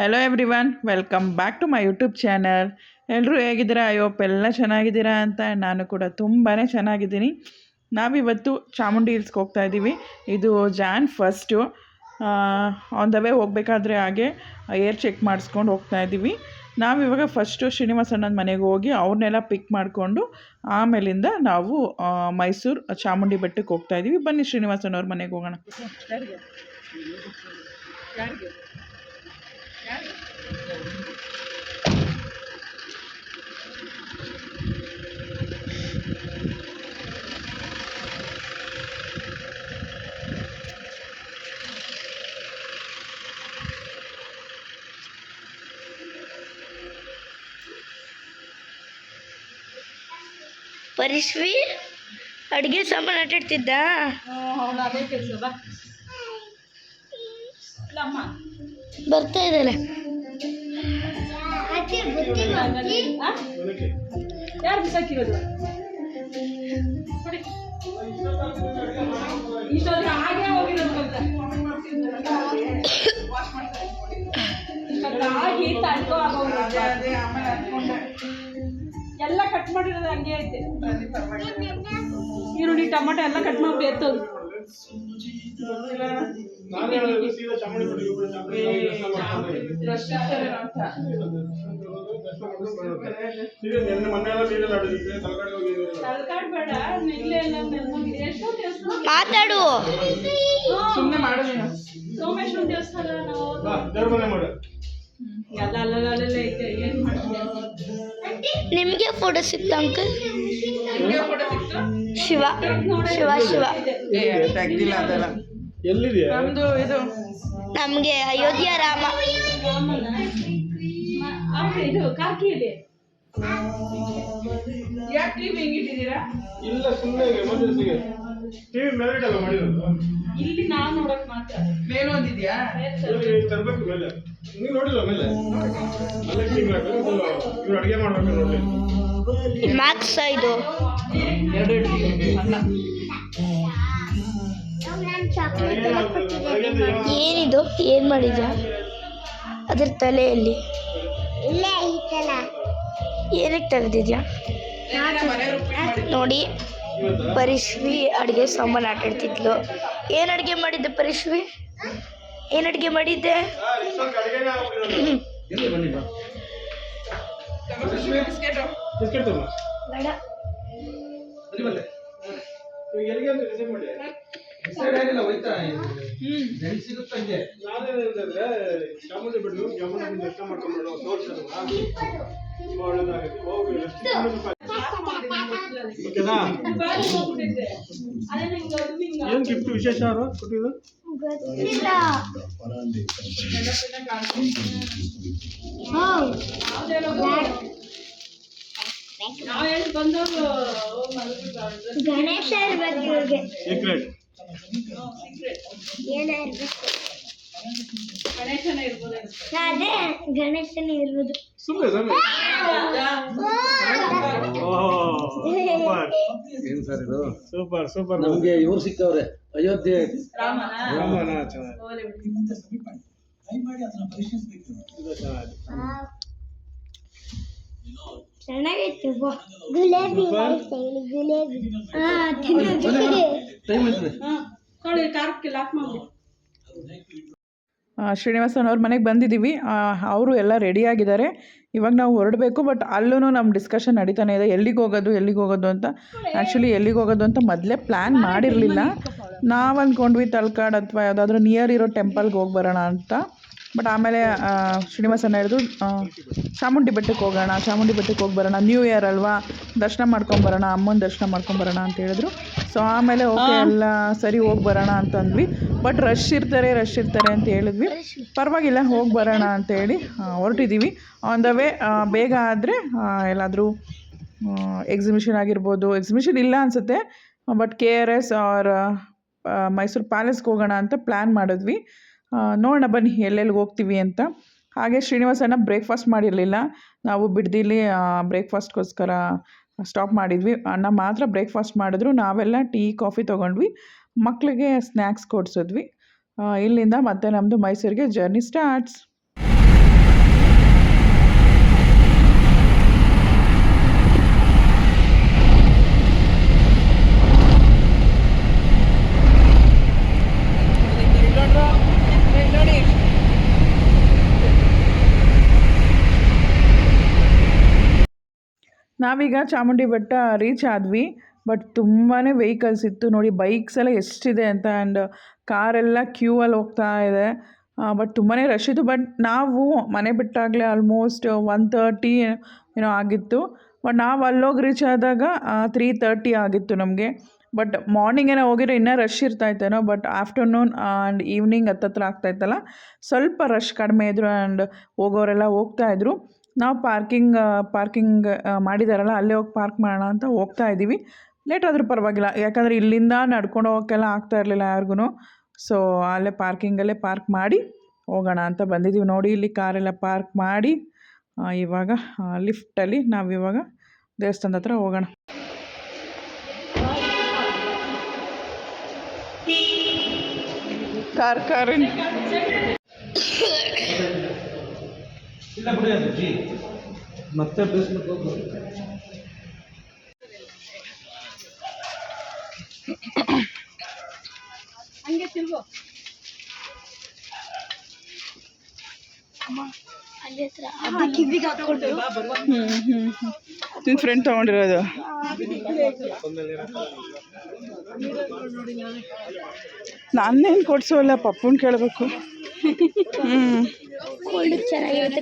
Hello everyone welcome back to my YouTube channel ಎಲ್ಲರೂ ಹೇಗಿದ್ದೀರಾ ಅಯ್ಯೋ ಎಲ್ಲ ಚೆನ್ನಾಗಿದ್ದೀರಾ ಅಂತ ನಾನು ಕೂಡ ತುಂಬಾ ಚೆನ್ನಾಗಿದ್ದೀನಿ. ನಾವಿವತ್ತು ಚಾಮುಂಡಿ ಹಿಲ್ಸ್ಗೆ ಹೋಗ್ತಾ ಇದ್ದೀವಿ. ಇದು ಜಾನ್ ಫಸ್ಟು ಆನ್ ದ ವೇ ಹೋಗಬೇಕಾದ್ರೆ ಹಾಗೆ ಏರ್ ಚೆಕ್ ಮಾಡಿಸ್ಕೊಂಡು ಹೋಗ್ತಾ ಇದ್ದೀವಿ. ನಾವಿವಾಗ ಫಸ್ಟು ಶ್ರೀನಿವಾಸಣ್ಣನ ಮನೆಗೆ ಹೋಗಿ ಅವ್ರನ್ನೆಲ್ಲ ಪಿಕ್ ಮಾಡಿಕೊಂಡು ಆಮೇಲಿಂದ ನಾವು ಮೈಸೂರು ಚಾಮುಂಡಿ ಬೆಟ್ಟಕ್ಕೆ ಹೋಗ್ತಾ ಇದ್ದೀವಿ. ಬನ್ನಿ ಶ್ರೀನಿವಾಸನವ್ರ ಮನೆಗೆ ಹೋಗೋಣ. ಪರಿಶ್ವಿ ಅಡುಗೆ ಸಾಮಾನು ಆಟಾಡ್ತಿದ್ದ ಬರ್ತಾ ಇದ್ದಾಳೆ ಯಾರು ಬಿಸಾಕಿರೋದು? ಹಾಗೆ ಹೋಗಿರೋದು ಅಂತ. ಆಗಿ ತಡ್ಕೋ ಎಲ್ಲ ಕಟ್ ಮಾಡಿರೋದು ಹಂಗೆ ಐತೆ. ಈರುಳ್ಳಿ ಟೊಮೊಟೊ ಎಲ್ಲ ಕಟ್ ಮಾಡಿ ಎತ್ತೋದು. ಮಾತಾಡು. ಸುಮ್ಮನೆ ಸೋಮೇಶ್ವರ ದೇವಸ್ಥಾನ ನಾವು ನಿಮಗೆ ಫೋಟೋ ಸಿಕ್ತ ಅಂಕಲ್ ಶಿವ ಶಿವ ಶಿವ. ತೆಗ್ದಿಲ್ಲ ಅದೆಲ್ಲ. ಎಲ್ಲಿದೆಯಾ? ನಮ್ದು ಇದು ನಮಗೆ ಅಯೋಧ್ಯ ರಾಮ. ಇದು ಅವ್ರು ಇದು. ಯಾಕೆ ನೀವು ಹಿಂಗಿಟ್ಟಿದ್ದೀರಾ? ಇಲ್ಲ ಸುಮ್ಮನೆ ಎಮರ್ಜೆನ್ಸಿಗೆ ಟಿವಿ ಮೇಲ್ಗಡೆ ಮಾಡಿರೋದು. ಇಲ್ಲಿ ನಾನು ನೋಡಕ್ ಮಾತ್ರ. ಮೇಲೊಂದಿದ್ಯಾ? ತರ್ಬೇಕು ಮೇಲೆ. ನೀವು ನೋಡಿಲ್ಲ ಮೇಲೆ? ಅಲ್ಲೇ ಟಿವಿ ಮಾಡಬೇಕು ಇವ್ರು ಅಡುಗೆ ಮಾಡ್ಬೇಕು ನೋಡಿ. ಮ್ಯಾಕ್ಸ್ ಇದು? ಎರಡು ಇಡ್ತೀವಿ ಅನ್ನ ಏನಿದು? ಏನು ಮಾಡಿದ್ಯಾ? ಅದ್ರ ತಲೆಯಲ್ಲಿ? ಏನಕ್ಕೆ ತೆಗೆದಿದ್ಯಾ? ನೋಡಿ ಪರಿಶ್ವಿ ಅಡುಗೆ ಸಾಮಾನು ಆಟಾಡ್ತಿದ್ಲು ಏನು ಅಡುಗೆ ಮಾಡಿದ್ದೆ ಪರಿಶ್ವಿ? ಏನು ಅಡುಗೆ ಮಾಡಿದ್ದೆ? ಬೇಡ. ಚಾಮುಂಡಿ ಬೆಟ್ಟು ಚಾಮುಂಡಿ ದರ್ಶನ ತೋರಿಸಲ್ವಾ ಹೋಗಿ? ಓಕೆನಾ? ಅದು ಹಿಂಗ ಏನು ಗಿಫ್ಟ್ ವಿಶೇಷ ಅವರು ಕೊಟ್ಟಿದ್ದು? ಗಣೇಶ ಇರ್ಬೇಕು ಇವ್ರಿಗೆ. ಸೀಕ್ರೆಟ್ ಗಣೇಶನ ಇರ್ಬೋದು. ಅದೇ ಗಣೇಶನ ಇರ್ಬೋದು ಸುಮ್ಮನೆ ಸುಮ್ಮನೆ ಸೂಪರ್. ಏನ್ ಸರ್ ಇದು? Super super. ನಮ್ಗೆ ಇವ್ರು ಸಿಕ್ಕವ್ರೆ. ಅಯೋಧ್ಯೆ. ರಾಮನ. ಚೆನ್ನಾಗಿತ್ತು ಗುಲಾಬಿ ಗುಲಾಬಿ. ಹಾ ತಿನ್ನೋದು ಟೈಮ್ ಆಯ್ತದೆ. ಕಾರ್ಕ್ಕೆ ಲಾಕ್ ಶ್ರೀನಿವಾಸನ್ ಅವ್ರ ಮನೆಗೆ ಬಂದಿದ್ದೀವಿ ಅವರು ಎಲ್ಲ ರೆಡಿಯಾಗಿದ್ದಾರೆ ಇವಾಗ ನಾವು ಹೊರಡಬೇಕು ಬಟ್ ಅಲ್ಲೂ ನಮ್ಮ ಡಿಸ್ಕಷನ್ ನಡೀತಾನೆ ಇದೆ. ಎಲ್ಲಿಗೆ ಹೋಗೋದು ಎಲ್ಲಿಗೆ ಹೋಗೋದು ಅಂತ. ಆ್ಯಕ್ಚುಲಿ ಎಲ್ಲಿಗೆ ಹೋಗೋದು ಅಂತ ಮೊದಲೇ ಪ್ಲ್ಯಾನ್ ಮಾಡಿರಲಿಲ್ಲ. ನಾವು ಅಂದ್ಕೊಂಡ್ವಿ ತಳ್ಕಾಡ್ ಅಥವಾ ಯಾವುದಾದ್ರೂ ನಿಯರ್ ಇರೋ ಟೆಂಪಲ್ಗೆ ಹೋಗಿ ಬರೋಣ ಅಂತ. ಬಟ್ ಆಮೇಲೆ ಶ್ರೀನಿವಾಸನ ಹೇಳಿದ್ರು ಚಾಮುಂಡಿ ಬೆಟ್ಟಕ್ಕೆ ಹೋಗೋಣ ಚಾಮುಂಡಿ ಬೆಟ್ಟಕ್ಕೆ ಹೋಗಿ ಬರೋಣ. ನ್ಯೂ ಇಯರ್ ಅಲ್ವಾ? ದರ್ಶನ ಮಾಡ್ಕೊಂಬರೋಣ ಅಮ್ಮನ ದರ್ಶನ ಮಾಡ್ಕೊಂಬರೋಣ ಅಂತ ಹೇಳಿದ್ರು. ಸೊ ಆಮೇಲೆ ಓಕೆ ಎಲ್ಲ ಸರಿ ಹೋಗಿ ಬರೋಣ ಅಂತಂದ್ವಿ ಬಟ್ ರಶ್ ಇರ್ತಾರೆ ರಶ್ ಇರ್ತಾರೆ ಅಂತ ಹೇಳಿದ್ವಿ. ಪರವಾಗಿಲ್ಲ ಹೋಗಿ ಬರೋಣ ಅಂತೇಳಿ ಹೊರಟಿದ್ದೀವಿ ಆನ್ ದ ವೇ ಬೇಗ ಆದರೆ ಎಲ್ಲಾದರೂ ಎಕ್ಸಿಬಿಷನ್ ಆಗಿರ್ಬೋದು. ಎಕ್ಸಿಬಿಷನ್ ಇಲ್ಲ ಅನಿಸುತ್ತೆ but K R S or Mysuru ಪ್ಯಾಲೇಸ್ಗೆ ಹೋಗೋಣ ಅಂತ ಪ್ಲ್ಯಾನ್ ಮಾಡಿದ್ವಿ. ನೋಡೋಣ ಬನ್ನಿ ಎಲ್ಲೆಲ್ಲಿ ಹೋಗ್ತೀವಿ ಅಂತ. ಹಾಗೆ ಶ್ರೀನಿವಾಸನ ಬ್ರೇಕ್ಫಾಸ್ಟ್ ಮಾಡಿರಲಿಲ್ಲ. ನಾವು ಬಿಡ್ದಿಲಿ ಬ್ರೇಕ್ಫಾಸ್ಟ್ಗೋಸ್ಕರ ಸ್ಟಾಪ್ ಮಾಡಿದ್ವಿ. ಅಣ್ಣ ಮಾತ್ರ ಬ್ರೇಕ್ಫಾಸ್ಟ್ ಮಾಡಿದ್ರು. ನಾವೆಲ್ಲ ಟೀ ಕಾಫಿ ತೊಗೊಂಡ್ವಿ. ಮಕ್ಕಳಿಗೆ ಸ್ನ್ಯಾಕ್ಸ್ ಕೊಡಿಸಿದ್ವಿ. ಇಲ್ಲಿಂದ ಮತ್ತೆ ನಮ್ಮದು ಮೈಸೂರಿಗೆ ಜರ್ನಿ ಸ್ಟಾರ್ಟ್ಸ್ ನಾವೀಗ ಚಾಮುಂಡಿ ಬೆಟ್ಟ ರೀಚ್ ಆದ್ವಿ ಬಟ್ ತುಂಬಾ ವೆಹಿಕಲ್ಸ್ ಇತ್ತು. ನೋಡಿ ಬೈಕ್ಸ್ ಎಲ್ಲ ಎಷ್ಟಿದೆ ಅಂತ ಆ್ಯಂಡ್ ಕಾರೆಲ್ಲ ಕ್ಯೂ ಅಲ್ಲಿ ಹೋಗ್ತಾ ಇದೆ. ಬಟ್ ತುಂಬಾ ರಶ್ ಇತ್ತು. ಬಟ್ ನಾವು ಮನೆ ಬಿಟ್ಟಾಗಲೇ ಆಲ್ಮೋಸ್ಟ್ ಒನ್ ತರ್ಟಿ ಏನೋ ಆಗಿತ್ತು. ಬಟ್ ನಾವು ಅಲ್ಲೋಗಿ ರೀಚ್ ಆದಾಗ ತ್ರೀ ತರ್ಟಿ ಆಗಿತ್ತು ನಮಗೆ. ಬಟ್ ಮಾರ್ನಿಂಗ್ ಏನೋ ಹೋಗಿರೋ ಇನ್ನೂ ರಶ್ ಇರ್ತಾಯಿತ್ತೇನೋ ಬಟ್ ಆಫ್ಟರ್ನೂನ್ ಆ್ಯಂಡ್ ಈವ್ನಿಂಗ್ ಹತ್ತತ್ರ ಆಗ್ತಾಯಿತ್ತಲ್ಲ ಸ್ವಲ್ಪ ರಶ್ ಕಡಿಮೆ ಇದ್ದರು ಆ್ಯಂಡ್ ಹೋಗೋರೆಲ್ಲ ಹೋಗ್ತಾಯಿದ್ರು ನಾವು ಪಾರ್ಕಿಂಗ್ ಪಾರ್ಕಿಂಗ್ ಮಾಡಿದಾರಲ್ಲ, ಅಲ್ಲೇ ಹೋಗಿ ಪಾರ್ಕ್ ಮಾಡೋಣ ಅಂತ ಹೋಗ್ತಾ ಇದ್ದೀವಿ. ಲೇಟ್ ಆದರೂ ಪರವಾಗಿಲ್ಲ. ಯಾಕಂದರೆ ಇಲ್ಲಿಂದ ನಡ್ಕೊಂಡು ಹೋಗೋಕ್ಕೆಲ್ಲ ಆಗ್ತಾ ಇರಲಿಲ್ಲ ಯಾರಿಗೂ ಸೊ ಅಲ್ಲೇ ಪಾರ್ಕಿಂಗಲ್ಲೇ ಪಾರ್ಕ್ ಮಾಡಿ ಹೋಗೋಣ ಅಂತ ಬಂದಿದ್ದೀವಿ. ನೋಡಿ, ಇಲ್ಲಿ ಕಾರೆಲ್ಲ ಪಾರ್ಕ್ ಮಾಡಿ ಇವಾಗ ಲಿಫ್ಟಲ್ಲಿ ನಾವು ಇವಾಗ ದೇವಸ್ಥಾನದ ಹತ್ರ ಹೋಗೋಣ. ಕಾರ್, ಕಾರಿನ. ಇಲ್ಲ ಬಿಡಿ ಅದು ಜಿ. ಮತ್ತೆ ಬೇಸ್ಮೆಂಟ್ ಹೋಗ್ಬೋದು ಹಂಗೆ. ತಿರ್ಗು. ನಿನ್ನ ಫ್ರೆಂಡ್ ತಗೊಂಡಿರೋದು. ನಾನೇನು ಕೊಡ್ಸೋಲ್ಲ ಪಪ್ಪನ ಕೇಳಬೇಕು. ಹ್ಞೂ ಕೋಲ್ಡ್ ಚೆನ್ನಾಗಿರುತ್ತೆ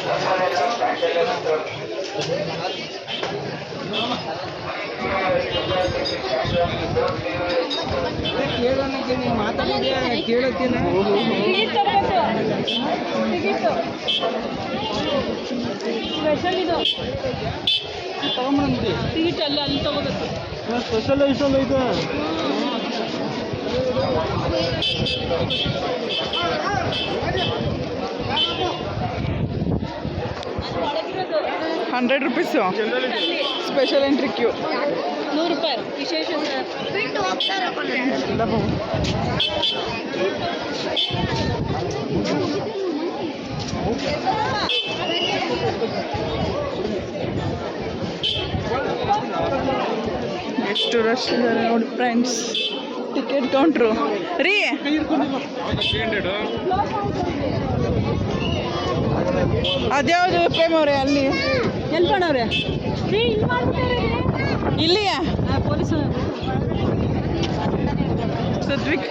ಕ್ಯೂ ಟಿಕೆಟ್ ಮಾತಾಡಿದ್ಯಾ ಟಿಕೆಟು ಸ್ಪೆಷಲ್ ಇದು. ಟಿಕೆಟ್ ಅಲ್ಲ ಅಲ್ಲಿ ತಗೋಬೇಕು ಸ್ಪೆಷಲ್ ಐಸಲ್ ಐತೆ hundred rupees. Special entry queue ನೂರು ರೂಪಾಯಿ ವಿಶೇಷ ಎಷ್ಟು ರಶ್ ಇದ್ದಾರೆ ನೋಡಿ ಫ್ರೆಂಡ್ಸ್ ಟಿಕೆಟ್ ಕೌಂಟ್ರು ರೀ. ಅದ್ಯಾವುದು ಪ್ರೇಮವ್ರೆ ಅಲ್ಲಿ. ಎಲ್ಲಿ ಮಾಡವ್ರೆ ರೀ ಇಲ್ಲಿ ಮಾಡ್ಬಿಟ್ಟಾರೆ ಇಲ್ಲಿಯಾ? ಪೊಲೀಸ್ ಸದ್ವಿಕ್.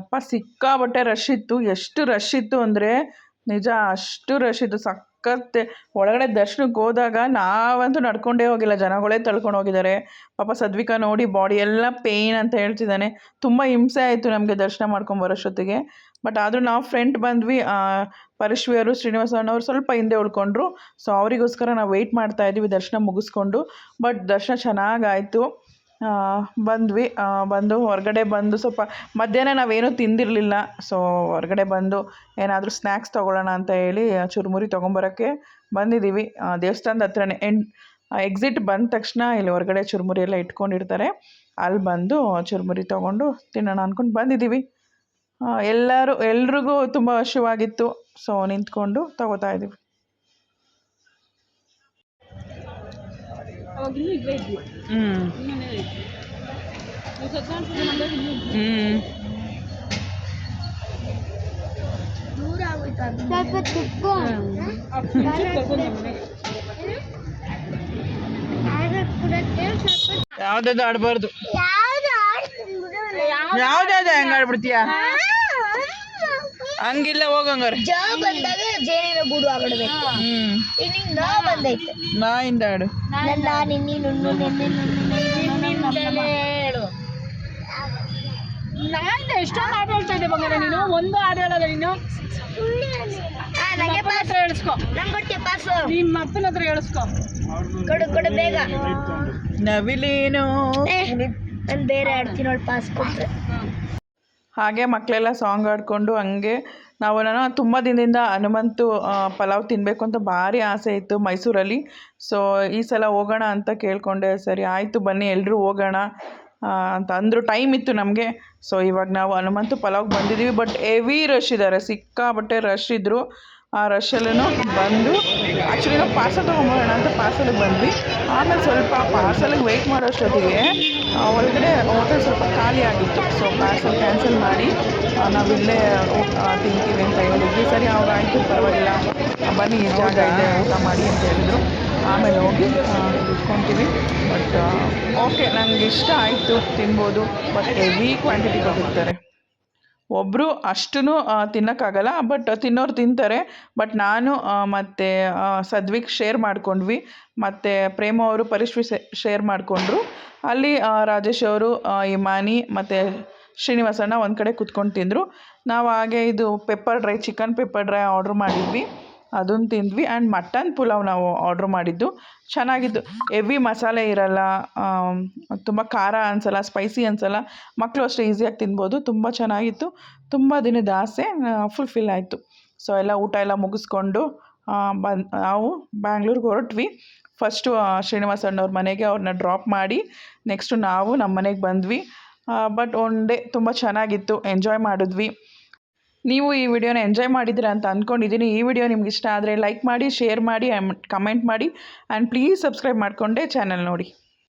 ಅಪ್ಪ ಸಿಕ್ಕಾಪಟ್ಟೆ ರಶ್ ಇತ್ತು. ಎಷ್ಟು ರಶ್ ಇತ್ತು ಅಂದರೆ, ನಿಜ ಅಷ್ಟು ರಶ್ ಇತ್ತು. ಸಖತ್ತೆ ಒಳಗಡೆ ದರ್ಶನಕ್ಕೆ ಹೋದಾಗ ನಾವಂತೂ ನಡ್ಕೊಂಡೇ ಹೋಗಿಲ್ಲ. ಜನಗಳೇ ತಳ್ಕೊಂಡು ಹೋಗಿದ್ದಾರೆ. ಪಾಪ ಸದ್ವಿಕಾ ನೋಡಿ ಬಾಡಿ ಎಲ್ಲ ಪೇಯ್ನ್ ಅಂತ ಹೇಳ್ತಿದ್ದಾನೆ. ತುಂಬ ಹಿಂಸೆ ಆಯಿತು ನಮಗೆ ದರ್ಶನ ಮಾಡ್ಕೊಂಬರೋಷ್ಟೊತ್ತಿಗೆ ಬಟ್ ಆದರೂ ನಾವು ಫ್ರೆಂಡ್ ಬಂದ್ವಿ. ಪರಶ್ವಿ ಅವರು ಶ್ರೀನಿವಾಸಣ್ಣವ್ರು ಸ್ವಲ್ಪ ಹಿಂದೆ ಉಳ್ಕೊಂಡ್ರು. ಸೊ ಅವರಿಗೋಸ್ಕರ ನಾವು ವೆಯ್ಟ್ ಮಾಡ್ತಾ ಇದ್ವಿ ದರ್ಶನ ಮುಗಿಸ್ಕೊಂಡು. ಬಟ್ ದರ್ಶನ ಚೆನ್ನಾಗಾಯಿತು ಬಂದ್ವಿ. ಬಂದು ಹೊರಗಡೆ ಬಂದು ಸ್ವಲ್ಪ ಮಧ್ಯಾಹ್ನ ನಾವೇನೂ ತಿಂದಿರಲಿಲ್ಲ. ಸೊ ಹೊರಗಡೆ ಬಂದು ಏನಾದರೂ ಸ್ನ್ಯಾಕ್ಸ್ ತೊಗೊಳ್ಳೋಣ ಅಂತ ಹೇಳಿ ಚುರುಮುರಿ ತೊಗೊಂಬರೋಕ್ಕೆ ಬಂದಿದ್ದೀವಿ. ದೇವಸ್ಥಾನದ ಹತ್ರನೇ. ಎಂಡ್ ಎಕ್ಸಿಟ್ ಬಂದ ತಕ್ಷಣ ಇಲ್ಲಿ ಹೊರಗಡೆ ಚುರುಮುರಿ ಎಲ್ಲ ಇಟ್ಕೊಂಡಿರ್ತಾರೆ. ಅಲ್ಲಿ ಬಂದು ಚುರುಮುರಿ ತೊಗೊಂಡು ತಿನ್ನೋಣ ಅಂದ್ಕೊಂಡು ಬಂದಿದ್ದೀವಿ. ಎಲ್ಲರೂ, ಎಲ್ರಿಗೂ ತುಂಬ ಹಸಿವಾಗಿತ್ತು ಸೊ ನಿಂತ್ಕೊಂಡು ತಗೋತಾ ಇದ್ದೀವಿ. ಅವಾಗ ಇನ್ನೂ ಇಲ್ಲೇ ಇದ್ವಿ. ಹ್ಞೂ ಇನ್ನೇನೇ ಇದ್ವಿ. ನೀವು ಸತ್ಯನಾರಾಯಣ ಪೂಜೆ ಮಾಡಿದಾಗ ಇನ್ನೂ ಇದ್ವಿ. ದೂರ ಆಗೋಯ್ತು ಅದು. ಆ ಫ್ರಿಡ್ಜಿಗೆ ಕರ್ಕೊಂಡು ಮನೆಗೆ ಯಾವುದಾದ್ರು ಆಡಬಾರ್ದು. ಯಾವುದಾದ್ರು ಹೆಂಗೆ ಆಡ್ಬಿಡ್ತೀಯ? ಹಂಗಿಲ್ಲ ಹೋಗಂಗಾರೆ. ಜ ಬಂದಾಗ ಜೇನಿನ ಗೂಡು ನ ಬಂದೈತೆ. ನಾಯಿಂದ ಆಡು. ನನ್ನ ನಿನ್ನಿ ನುಣ್ಣು ನೆನ್ನೆ ನುಣ್ಣು ಹೇಳು. ನಾನು ಎಷ್ಟೊಂದು ಹಾಡು ಹೇಳ್ತಾ ಇದ್ದೆ ಬಂಗಾರ ನೀನು. ಒಂದು ಹಾಡು ಹೇಳಲ್ಲ ನೀನು. ನಂಗೆ ಪಾಸ್ ಹತ್ರ ಹೇಳಿಸ್ಕೊ. ನಂಗೆ ಪಾಸ್ ಪಾಸು ನಿಮ್ಮ ಅಪ್ಪನ ಹತ್ರ ಹೇಳಿಸ್ಕೊ. ಕೊಡು ಕೊಡು ಬೇಗ. ನವಿಲೇನು ನಾನು ಬೇರೆ ಆಡ್ತೀನಿ ನೋಡಿ ಪಾಸ್ ಕೊಟ್ಟರೆ ಹಾಗೆ ಮಕ್ಕಳೆಲ್ಲ ಸಾಂಗ್ ಆಡಿಕೊಂಡು ಹಂಗೆ ನಾವು ನಾನು ತುಂಬ ದಿನದಿಂದ ಹನುಮಂತು ಪಲಾವ್ ತಿನ್ನಬೇಕು ಅಂತ ಭಾರಿ ಆಸೆ ಇತ್ತು ಮೈಸೂರಲ್ಲಿ. ಸೊ ಈ ಸಲ ಹೋಗೋಣ ಅಂತ ಕೇಳಿಕೊಂಡೆ, ಸರಿ ಆಯಿತು ಬನ್ನಿ ಎಲ್ಲರೂ ಹೋಗೋಣ ಅಂತ ಅಂದರು ಟೈಮ್ ಇತ್ತು ನಮಗೆ. ಸೊ ಇವಾಗ ನಾವು ಹನುಮಂತು ಪಲಾವ್ಗೆ ಬಂದಿದ್ದೀವಿ ಬಟ್ ಹೆವಿ ರಶ್ ಇದ್ದಾರೆ ಸಿಕ್ಕಾಬಟ್ಟೆ ರಶ್ ಇದ್ದರು ಆ ರಶಲ್ಲೂ ಬಂದು ಆ್ಯಕ್ಚುಲಿ ನಾವು ಪಾರ್ಸಲ್ ತೊಗೊಂಬೋಣ ಅಂತ ಪಾರ್ಸಲಿಗೆ ಬಂದ್ವಿ. ಆಮೇಲೆ ಸ್ವಲ್ಪ ಪಾರ್ಸಲಿಗೆ ವೆಯ್ಟ್ ಮಾಡೋಷ್ಟೊತ್ತಿಗೆ ಒಳಗಡೆ ಹೋಟೆಲ್ ಸ್ವಲ್ಪ ಖಾಲಿ ಆಗಿತ್ತು. ಸೊ ಪಾರ್ಸಲ್ ಕ್ಯಾನ್ಸಲ್ ಮಾಡಿ ನಾವು ಇಲ್ಲೇ ತಿಂತೀವಿ ಅಂತ ಹೇಳಿದ್ವಿ. ಸರಿ ಅವಾಗ ಆಯಿತು ಪರವಾಗಿಲ್ಲ. ಬನ್ನಿ ಈ ಜಾಗ ಇದೆ ಊಟ ಮಾಡಿ ಅಂತ ಹೇಳಿದರು. ಆಮೇಲೆ ಹೋಗಿ ಇಟ್ಕೊತೀವಿ ಬಟ್ ಓಕೆ ನನಗೆ ಇಷ್ಟ ಆಯಿತು ತಿನ್ಬೋದು. ಬಟ್ ಹೆವಿ ಕ್ವಾಂಟಿಟಿ ಕೊಟ್ಟಿರ್ತಾರೆ. ಒಬ್ಬರು ಅಷ್ಟೂ ತಿನ್ನೋಕ್ಕಾಗಲ್ಲ, ಬಟ್ ತಿನ್ನೋರು ತಿಂತಾರೆ. ಬಟ್ ನಾನು ಮತ್ತು ಸದ್ವಿಕ್ ಶೇರ್ ಮಾಡಿಕೊಂಡ್ವಿ. ಮತ್ತು ಪ್ರೇಮ ಅವರು ಪರಿಶ್ವಿ ಶೇರ್ ಮಾಡಿಕೊಂಡ್ರು. ಅಲ್ಲಿ ರಾಜೇಶ್ ಅವರು ಇಮಾನಿ ಮತ್ತು ಶ್ರೀನಿವಾಸಣ್ಣ ಒಂದು ಕಡೆ ಕೂತ್ಕೊಂಡು ತಿಂದರು. ನಾವು ಹಾಗೆ ಇದು pepper dry chicken pepper dry order ಮಾಡಿದ್ವಿ. ಅದನ್ನು ತಿಂದ್ವಿ. ಆ್ಯಂಡ್ ಮಟನ್ ಪುಲಾವ್ ನಾವು ಆರ್ಡ್ರ್ ಮಾಡಿದ್ದು. ಚೆನ್ನಾಗಿತ್ತು. ಎವಿ ಮಸಾಲೆ ಇರಲ್ಲ ತುಂಬ ಖಾರ ಅನ್ಸಲ್ಲ, ಸ್ಪೈಸಿ ಅನ್ಸಲ್ಲ. ಮಕ್ಕಳು ಅಷ್ಟೇ ಈಸಿಯಾಗಿ ತಿನ್ಬೋದು. ತುಂಬ ಚೆನ್ನಾಗಿತ್ತು. ತುಂಬ ದಿನದ ಆಸೆ ಫುಲ್ಫಿಲ್ ಆಯಿತು. ಸೊ ಎಲ್ಲ ಊಟ ಎಲ್ಲ ಮುಗಿಸ್ಕೊಂಡು ಬಂದು, ನಾವು ಬ್ಯಾಂಗ್ಳೂರಿಗೆ ಹೊರಟ್ವಿ. ಫಸ್ಟು ಶ್ರೀನಿವಾಸ ಅಣ್ಣವ್ರ ಮನೆಗೆ ಅವ್ರನ್ನ ಡ್ರಾಪ್ ಮಾಡಿ ನೆಕ್ಸ್ಟು ನಾವು ನಮ್ಮ ಮನೆಗೆ ಬಂದ್ವಿ. ಬಟ್ ಒನ್ ಡೇ ತುಂಬ ಚೆನ್ನಾಗಿತ್ತು. ಎಂಜಾಯ್ ಮಾಡಿದ್ವಿ. ನೀವು ಈ ವಿಡಿಯೋನ ಎಂಜಾಯ್ ಮಾಡಿದ್ದೀರಾ ಅಂತ ಅಂದ್ಕೊಂಡಿದ್ದೀನಿ ಈ ವಿಡಿಯೋ ನಿಮ್ಗೆ ಇಷ್ಟ ಆದರೆ ಲೈಕ್ ಮಾಡಿ ಶೇರ್ ಮಾಡಿ ಕಮೆಂಟ್ ಮಾಡಿ. ಆ್ಯಂಡ್ ಪ್ಲೀಸ್ ಸಬ್ಸ್ಕ್ರೈಬ್ ಮಾಡಿಕೊಂಡೇ ಚಾನಲ್ ನೋಡಿ.